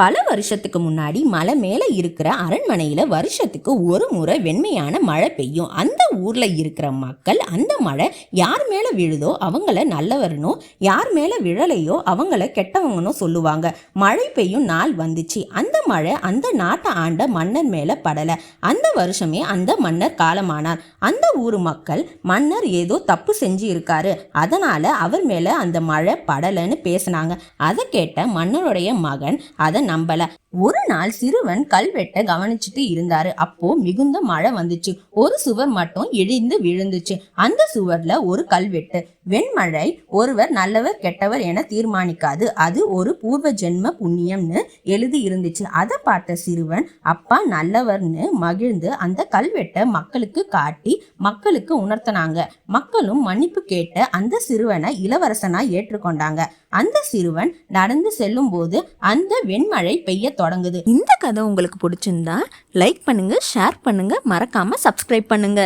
பல வருஷத்துக்கு முன்னாடி மலை மேலே இருக்கிற அரண்மனையில் வருஷத்துக்கு ஒரு முறை வெண்மையான மழை பெய்யும். அந்த ஊரில் இருக்கிற மக்கள் அந்த மழை யார் மேலே விழுதோ அவங்கள நல்லவர்னோ யார் மேலே விழலையோ அவங்கள கெட்டவங்கன்னு சொல்லுவாங்க. மழை பெய்யும் நாள் வந்துச்சு. அந்த மழை அந்த நாட்டை ஆண்ட மன்னர் மேலே படலை. அந்த வருஷமே அந்த மன்னர் காலமானார். அந்த ஊர் மக்கள் மன்னர் ஏதோ தப்பு செஞ்சு இருக்காரு அதனால் அவர் மேலே அந்த மழை படலைன்னு பேசினாங்க. அதை கேட்ட மன்னருடைய மகன் அதை நம்பல. ஒரு நாள் சிறுவன் கல்வெட்ட கவனிச்சுட்டு இருந்தாரு. அப்போ மிகுந்த மழை வந்துச்சு. ஒரு சுவர் மட்டும் இடிந்து விழுந்துச்சு. அந்த சுவர்ல ஒரு கல்வெட்டு வெண்மழை ஒருவர் நல்லவர் கெட்டவர் என தீர்மானிக்காது. அது ஒரு பூர்வ ஜென்ம புண்ணியம்னு எழுதி இருந்துச்சு. அதை பார்த்த சிறுவன் அப்பா நல்லவர்னு மகிழ்ந்து அந்த கல்வெட்டை மக்களுக்கு காட்டி மக்களுக்கு உணர்த்தினாங்க. மக்களும் மன்னிப்பு கேட்ட அந்த சிறுவனை இளவரசனா ஏற்றுக்கொண்டாங்க. அந்த சிறுவன் நடந்து செல்லும் போது அந்த வெண்மழை பெய்ய தொடங்குது. இந்த கதை உங்களுக்கு பிடிச்சிருந்தா லைக் பண்ணுங்க ஷேர் பண்ணுங்க மறக்காம சப்ஸ்கிரைப் பண்ணுங்க.